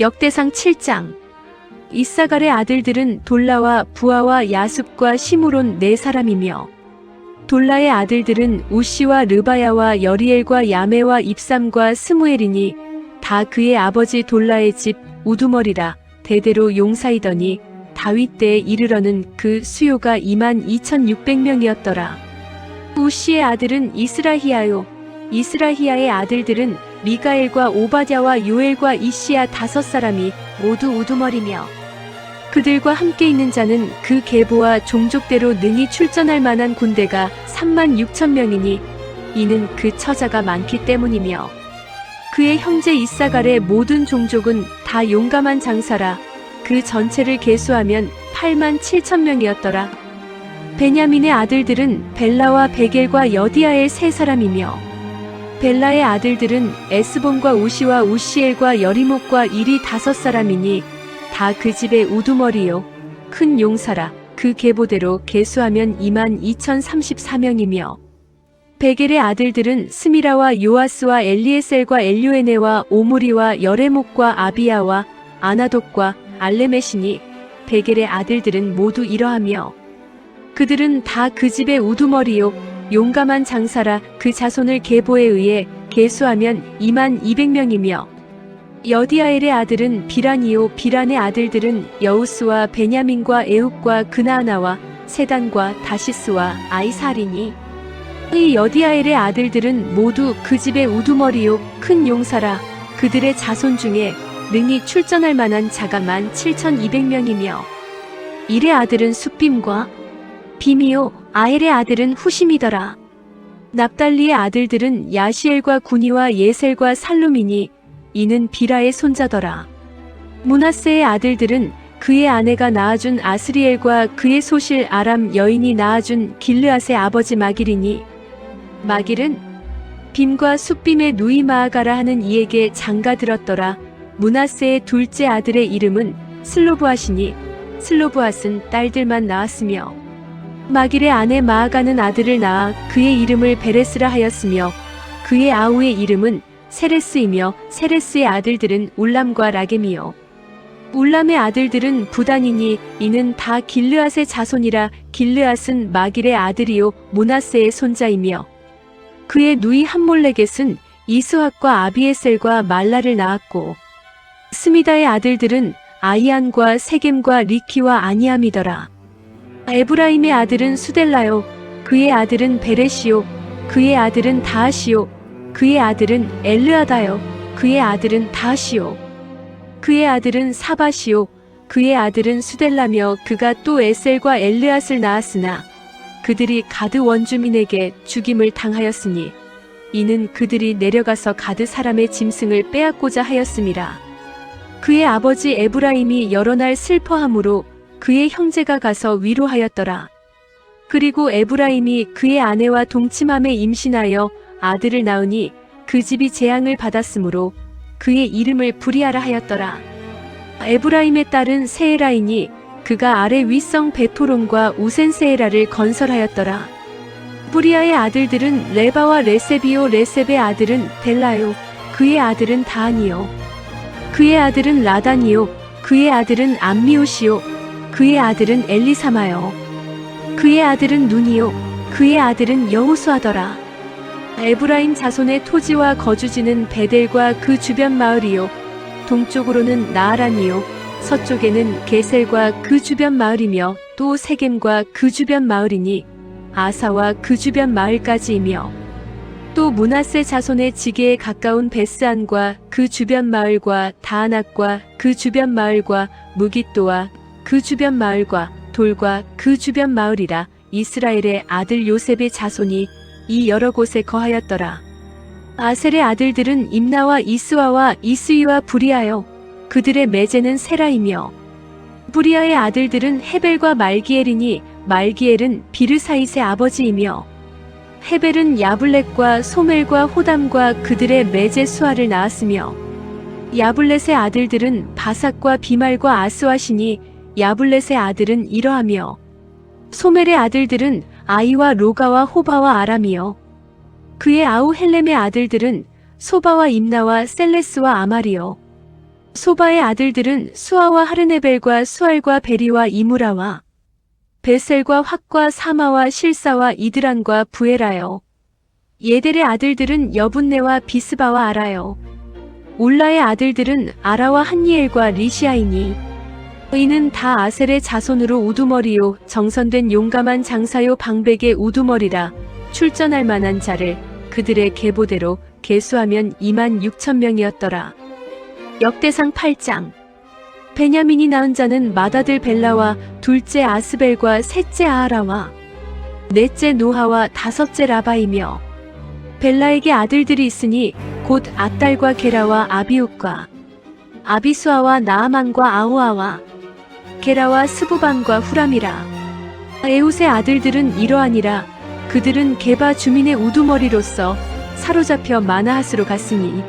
역대상 7장 이사갈의 아들들은 돌라와 부하와 야습과 시므론 네 사람이며 돌라의 아들들은 우시와 르바야와 여리엘과 야메와 입삼과 스무엘이니 다 그의 아버지 돌라의 집 우두머리라 대대로 용사이더니 다윗 때에 이르러는 그 수요가 2만 2,600명이었더라. 우시의 아들은 이스라히야요. 이스라히야의 아들들은 미가엘과 오바댜와 요엘과 이시야 다섯 사람이 모두 우두머리며 그들과 함께 있는 자는 그 계보와 종족대로 능히 출전할 만한 군대가 3만 6천 명이니 이는 그 처자가 많기 때문이며 그의 형제 이사갈의 모든 종족은 다 용감한 장사라 그 전체를 계수하면 8만 7천 명이었더라. 베냐민의 아들들은 벨라와 베겔과 여디아엘 세 사람이며 벨라의 아들들은 에스본과 우시와 우시엘과 여리목과 일이 다섯 사람이니 다 그 집의 우두머리요. 큰 용사라. 그 계보대로 계수하면 2만 2,034명이며 베겔의 아들들은 스미라와 요아스와 엘리에셀과 엘요에네와 오므리와 여레목과 아비야와 아나독과 알레메시니 베겔의 아들들은 모두 이러하며 그들은 다 그 집의 우두머리요 용감한 장사라 그 자손을 계보에 의해 계수하면 2만 200명이며 여디아엘의 아들은 비란이요 비란의 아들들은 여우스와 베냐민과 에욱과 그나아나와 세단과 다시스와 아이사리니 이 여디아엘의 아들들은 모두 그 집의 우두머리요 큰 용사라 그들의 자손 중에 능히 출전할 만한 자가 만 7,200명이며 일의 아들은 숫빔과 비미요 아헬의 아들은 후심이더라. 납달리의 아들들은 야시엘과 구니와 예셀과 살루미니 이는 비라의 손자더라. 문하세의 아들들은 그의 아내가 낳아준 아스리엘과 그의 소실 아람 여인이 낳아준 길르앗의 아버지 마길이니 마길은 빔과 숫빔의 누이 마아가라 하는 이에게 장가 들었더라. 문하세의 둘째 아들의 이름은 슬로브앗이니 슬로브앗은 딸들만 낳았으며 마길의 아내 마아가는 아들을 낳아 그의 이름을 베레스라 하였으며 그의 아우의 이름은 세레스이며 세레스의 아들들은 울람과 라겜이요 울람의 아들들은 부단이니 이는 다 길르앗의 자손이라 길르앗은 마길의 아들이요 모나세의 손자이며 그의 누이 함몰레겟은 이스학과 아비에셀과 말라를 낳았고 스미다의 아들들은 아이안과 세겜과 리키와 아니암이더라. 에브라임의 아들은 수델라요. 그의 아들은 베레시요. 그의 아들은 다하시요. 그의 아들은 엘르아다요. 그의 아들은 다하시요. 그의 아들은 사바시요. 그의 아들은 수델라며 그가 또 에셀과 엘르앗을 낳았으나 그들이 가드 원주민에게 죽임을 당하였으니 이는 그들이 내려가서 가드 사람의 짐승을 빼앗고자 하였음이라. 그의 아버지 에브라임이 여러 날 슬퍼함으로 그의 형제가 가서 위로하였더라. 그리고 에브라임이 그의 아내와 동침함에 임신하여 아들을 낳으니 그 집이 재앙을 받았으므로 그의 이름을 부리하라 하였더라. 에브라임의 딸은 세에라이니 그가 아래 윗성 베토론과 우센세에라를 건설하였더라. 부리아의 아들들은 레바와 레세비오 레셉의 아들은 델라요 그의 아들은 다한이요 그의 아들은 라단이요 그의 아들은 암미오시요 그의 아들은 엘리사마요. 그의 아들은 눈이요. 그의 아들은 여호수아더라. 에브라임 자손의 토지와 거주지는 베델과 그 주변 마을이요. 동쪽으로는 나아란이요. 서쪽에는 게셀과 그 주변 마을이며 또 세겜과 그 주변 마을이니 아사와 그 주변 마을까지이며 또 문하세 자손의 지게에 가까운 베스안과 그 주변 마을과 다아낙과 그 주변 마을과 무기또와 그 주변 마을과 돌과 그 주변 마을이라 이스라엘의 아들 요셉의 자손이 이 여러 곳에 거하였더라. 아셀의 아들들은 임나와 이스와와 이스위와 부리하여 그들의 매제는 세라이며 부리아의 아들들은 헤벨과 말기엘이니 말기엘은 비르사이스의 아버지이며 헤벨은 야블렛과 소멜과 호담과 그들의 매제 수아를 낳았으며 야블렛의 아들들은 바삭과 비말과 아스와시니 야블렛의 아들은 이러하며 소멜의 아들들은 아이와 로가와 호바와 아람이요 그의 아우 헬렘의 아들들은 소바와 임나와 셀레스와 아마리요 소바의 아들들은 수아와 하르네벨과 수알과 베리와 이무라와 베셀과 확과 사마와 실사와 이드란과 부에라요. 예델의 아들들은 여분네와 비스바와 아라요. 울라의 아들들은 아라와 한니엘과 리시아이니. 이는 다 아셀의 자손으로 우두머리요 정선된 용감한 장사요 방백의 우두머리라 출전할 만한 자를 그들의 계보대로 계수하면 2만 6천 명이었더라. 역대상 8장 베냐민이 낳은 자는 마다들 벨라와 둘째 아스벨과 셋째 아하라와 넷째 노하와 다섯째 라바이며 벨라에게 아들들이 있으니 곧 아딸과 게라와 아비욱과 아비수아와 나아만과 아우아와 게라와 스부반과 후람이라. 에웃의 아들들은 이러하니라. 그들은 게바 주민의 우두머리로서 사로잡혀 마나하스로 갔으니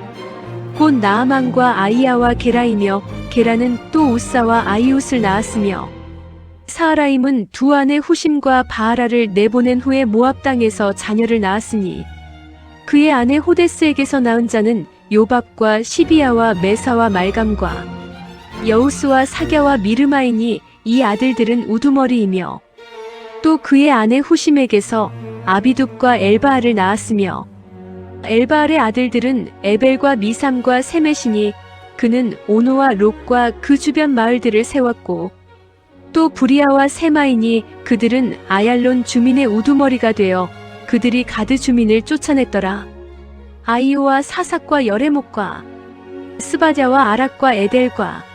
곧 나아만과 아이야와 게라이며 게라는 또 우사와 아이웃을 낳았으며 사하라임은 두 아내 후심과 바하라를 내보낸 후에 모압 땅에서 자녀를 낳았으니 그의 아내 호데스에게서 낳은 자는 요밥과 시비야와 메사와 말감과 여우스와 사갸와 미르마이니 이 아들들은 우두머리이며 또 그의 아내 후심에게서 아비둡과 엘바알을 낳았으며 엘바알의 아들들은 에벨과 미삼과 세메시니 그는 오노와 롯과 그 주변 마을들을 세웠고 또 부리아와 세마이니 그들은 아얄론 주민의 우두머리가 되어 그들이 가드 주민을 쫓아냈더라. 아이오와 사삭과 여레목과 스바자와 아락과 에델과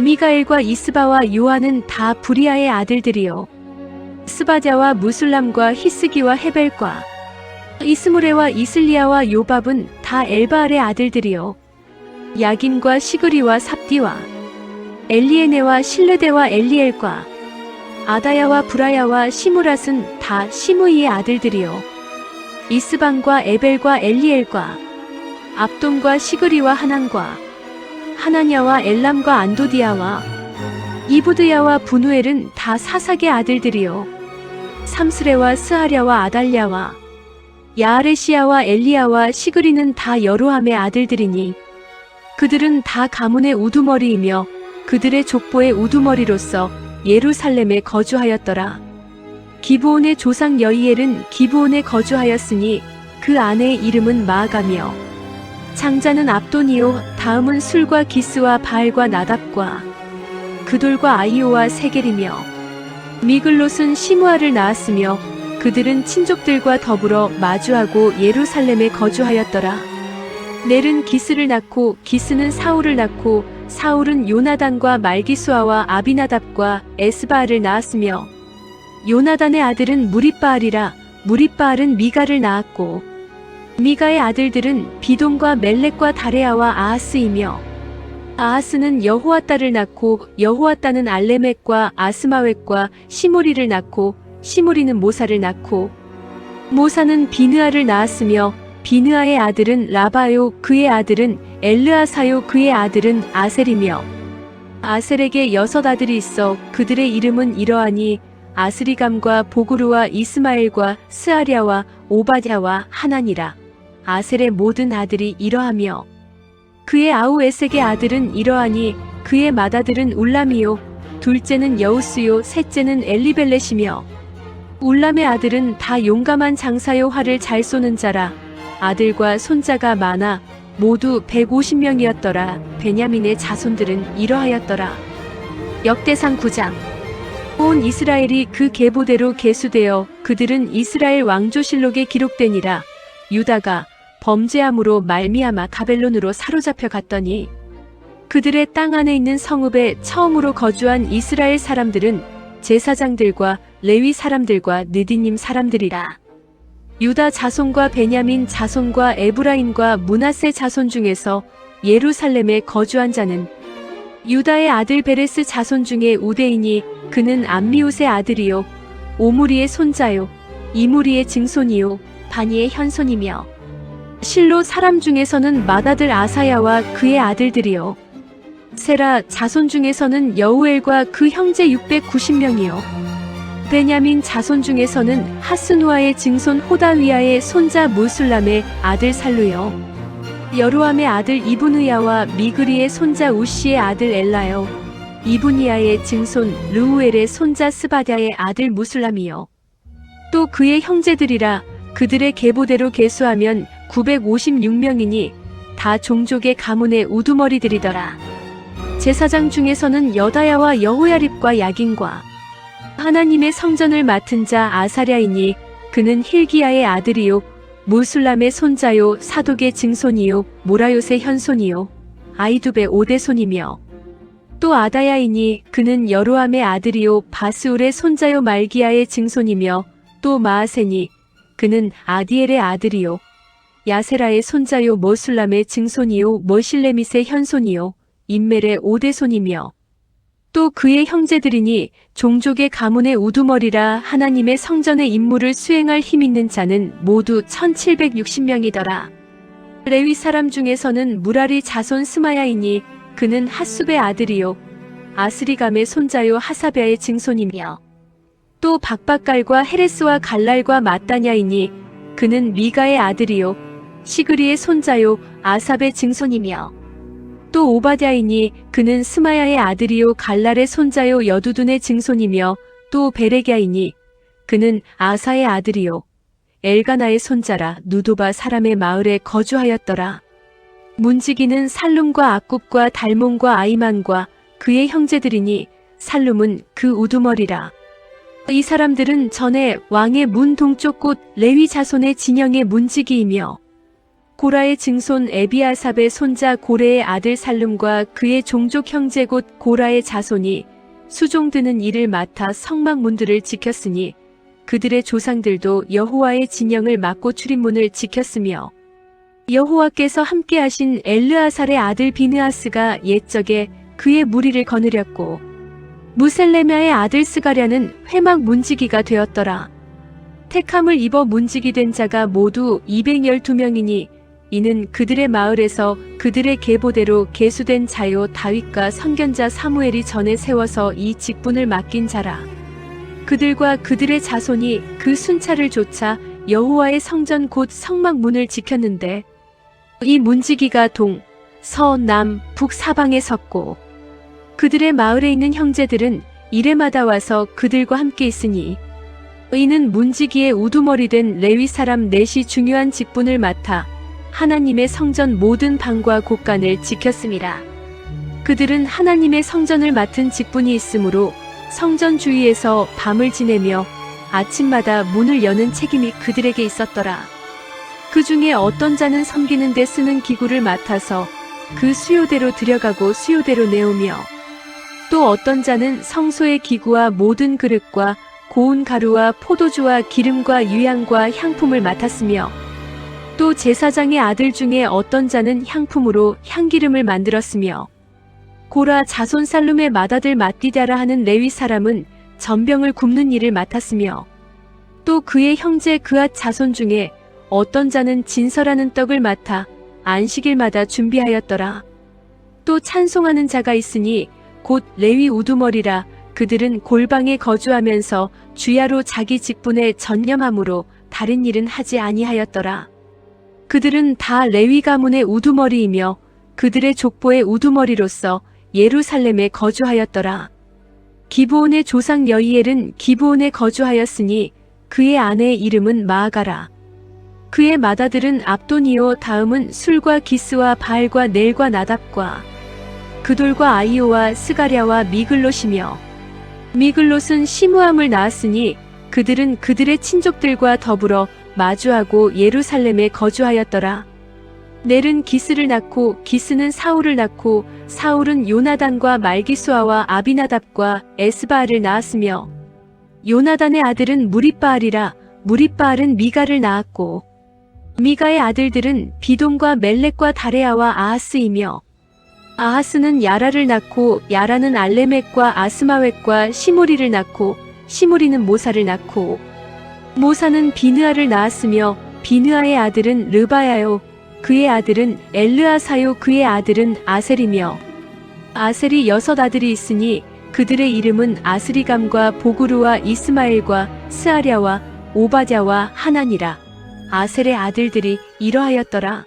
미가엘과 이스바와 요한은 다 부리아의 아들들이요. 스바자와 무술람과 히스기와 헤벨과 이스무레와 이슬리아와 요밥은 다 엘바알의 아들들이요. 야긴과 시그리와 삽디와 엘리에네와 실르데와 엘리엘과 아다야와 브라야와 시무랏은 다 시므이의 아들들이요. 이스방과 에벨과 엘리엘과 압돈과 시그리와 하난과 하나냐와 엘람과 안도디아와 이브드야와 분우엘은 다 사삭의 아들들이요. 삼스레와 스하랴와 아달랴와 야아레시아와 엘리야와 시그리는 다 여로함의 아들들이니 그들은 다 가문의 우두머리이며 그들의 족보의 우두머리로서 예루살렘에 거주하였더라. 기브온의 조상 여이엘은 기브온에 거주하였으니 그 아내의 이름은 마아가며 장자는 압돈이요 다음은 술과 기스와 바알과 나답과 그돌과 아이오와 세겔이며 미글롯은 시므아를 낳았으며 그들은 친족들과 더불어 마주하고 예루살렘에 거주하였더라. 넬은 기스를 낳고 기스는 사울을 낳고 사울은 요나단과 말기수아와 아비나답과 에스바알을 낳았으며 요나단의 아들은 무리바알이라 무리바알은 미가를 낳았고 미가의 아들들은 비돈과 멜렉과 다레아와 아하스이며 아하스는 여호와따를 낳고 여호와따는 알레멕과 아스마웻과 시무리를 낳고 시무리는 모사를 낳고 모사는 비느아를 낳았으며 비느아의 아들은 라바요 그의 아들은 엘르아사요 그의 아들은 아셀이며 아셀에게 여섯 아들이 있어 그들의 이름은 이러하니 아스리감과 보그루와 이스마엘과 스아랴와 오바냐와 하나니라 아셀의 모든 아들이 이러하며 그의 아우 에색의 아들은 이러하니 그의 맏아들은 울람이요 둘째는 여우스요 셋째는 엘리벨렛이며 울람의 아들은 다 용감한 장사요 활을 잘 쏘는 자라. 아들과 손자가 많아 모두 150명이었더라. 베냐민의 자손들은 이러하였더라. 역대상 9장. 온 이스라엘이 그 계보대로 계수되어 그들은 이스라엘 왕조실록에 기록되니라. 유다가 범죄함으로 말미암아 가벨론으로 사로잡혀 갔더니 그들의 땅 안에 있는 성읍에 처음으로 거주한 이스라엘 사람들은 제사장들과 레위 사람들과 느디님 사람들이라. 유다 자손과 베냐민 자손과 에브라임과 문하세 자손 중에서 예루살렘에 거주한 자는 유다의 아들 베레스 자손 중에 우대이니 그는 암미웃의 아들이요 오무리의 손자요 이무리의 증손이요 바니의 현손이며 실로 사람 중에서는 맏아들 아사야와 그의 아들들이요 세라 자손 중에서는 여우엘과 그 형제 690명이요 베냐민 자손 중에서는 하스누아의 증손 호다위아의 손자 무술람의 아들 살루요 여로함의 아들 이브느야와 미그리의 손자 우시의 아들 엘라요. 이브니야의 증손 르우엘의 손자 스바랴의 아들 무슬람이요. 또 그의 형제들이라 그들의 계보대로 계수하면 956명이니 다 종족의 가문의 우두머리들이더라. 제사장 중에서는 여다야와 여호야립과 야긴과 하나님의 성전을 맡은 자 아사랴이니 그는 힐기야의 아들이요 무술람의 손자요 사독의 증손이요 모라요의 현손이요 아이두베 오대손이며 또 아다야이니 그는 여로함의 아들이요 바스울의 손자요 말기야의 증손이며 또 마아세니 그는 아디엘의 아들이요 야세라의 손자요 머술람의 증손이요 머실레밋의 현손이요 인멜의 오대손이며 또 그의 형제들이니 종족의 가문의 우두머리라 하나님의 성전의 임무를 수행할 힘 있는 자는 모두 1760명이더라. 레위 사람 중에서는 무라리 자손 스마야이니 그는 핫숲의 아들이요 아스리감의 손자요 하사베의 증손이며 또 박박갈과 헤레스와 갈랄과 마따냐이니 그는 미가의 아들이요 시그리의 손자요 아삽의 증손이며 또 오바댜이니 그는 스마야의 아들이요 갈랄의 손자요 여두둔의 증손이며 또 베레갸이니 그는 아사의 아들이요 엘가나의 손자라 누도바 사람의 마을에 거주하였더라. 문지기는 살룸과 악굽과 달몬과 아이만과 그의 형제들이니 살룸은 그 우두머리라. 이 사람들은 전에 왕의 문 동쪽 곳 레위 자손의 진영의 문지기이며 고라의 증손 에비아삽의 손자 고레의 아들 살룸과 그의 종족 형제 곧 고라의 자손이 수종드는 일을 맡아 성막 문들을 지켰으니 그들의 조상들도 여호와의 진영을 맡고 출입문을 지켰으며 여호와께서 함께하신 엘르아살의 아들 비느아스가 옛적에 그의 무리를 거느렸고 무셀레미아의 아들 스가랴는 회막 문지기가 되었더라. 택함을 입어 문지기 된 자가 모두 212명이니 이는 그들의 마을에서 그들의 계보대로 계수된 자요 다윗과 선견자 사무엘이 전에 세워서 이 직분을 맡긴 자라. 그들과 그들의 자손이 그 순찰을 쫓아 여호와의 성전 곧 성막 문을 지켰는데 이 문지기가 동, 서, 남, 북 사방에 섰고 그들의 마을에 있는 형제들은 이래마다 와서 그들과 함께 있으니 이는 문지기의 우두머리 된 레위 사람 넷이 중요한 직분을 맡아 하나님의 성전 모든 방과 곳간을 지켰습니다. 그들은 하나님의 성전을 맡은 직분이 있으므로 성전 주위에서 밤을 지내며 아침마다 문을 여는 책임이 그들에게 있었더라. 그 중에 어떤 자는 섬기는 데 쓰는 기구를 맡아서 그 수요대로 들여가고 수요대로 내오며 또 어떤 자는 성소의 기구와 모든 그릇과 고운 가루와 포도주와 기름과 유향과 향품을 맡았으며 또 제사장의 아들 중에 어떤 자는 향품으로 향기름을 만들었으며 고라 자손 살룸의 맏아들 마띠다라 하는 레위 사람은 전병을 굽는 일을 맡았으며 또 그의 형제 그앗 자손 중에 어떤 자는 진설하는 떡을 맡아 안식일마다 준비하였더라. 또 찬송하는 자가 있으니 곧 레위 우두머리라 그들은 골방에 거주하면서 주야로 자기 직분에 전념함으로 다른 일은 하지 아니하였더라. 그들은 다 레위 가문의 우두머리이며 그들의 족보의 우두머리로서 예루살렘에 거주하였더라. 기브온의 조상 여이엘은 기브온에 거주하였으니 그의 아내의 이름은 마아가라. 그의 맏아들은 압도니오 다음은 술과 기스와 바알과 넬과 나답과 그 돌과 아이오와 스가랴와 미글롯이며 미글롯은 시무함을 낳았으니 그들은 그들의 친족들과 더불어 마주하고 예루살렘에 거주하였더라. 넬은 기스를 낳고 기스는 사울을 낳고 사울은 요나단과 말기수아와 아비나답과 에스바알을 낳았으며 요나단의 아들은 무리바알이라 무리바알은 미가를 낳았고 미가의 아들들은 비돔과 멜렉과 다레아와 아하스이며 아하스는 야라를 낳고 야라는 알레멕과 아스마웻과 시무리를 낳고 시무리는 모사를 낳고 모사는 비느아를 낳았으며 비느아의 아들은 르바야요 그의 아들은 엘르아사요 그의 아들은 아셀이며 아셀이 여섯 아들이 있으니 그들의 이름은 아스리감과 보구르와 이스마엘과 스아랴와 오바댜와 하나니라. 아셀의 아들들이 이러하였더라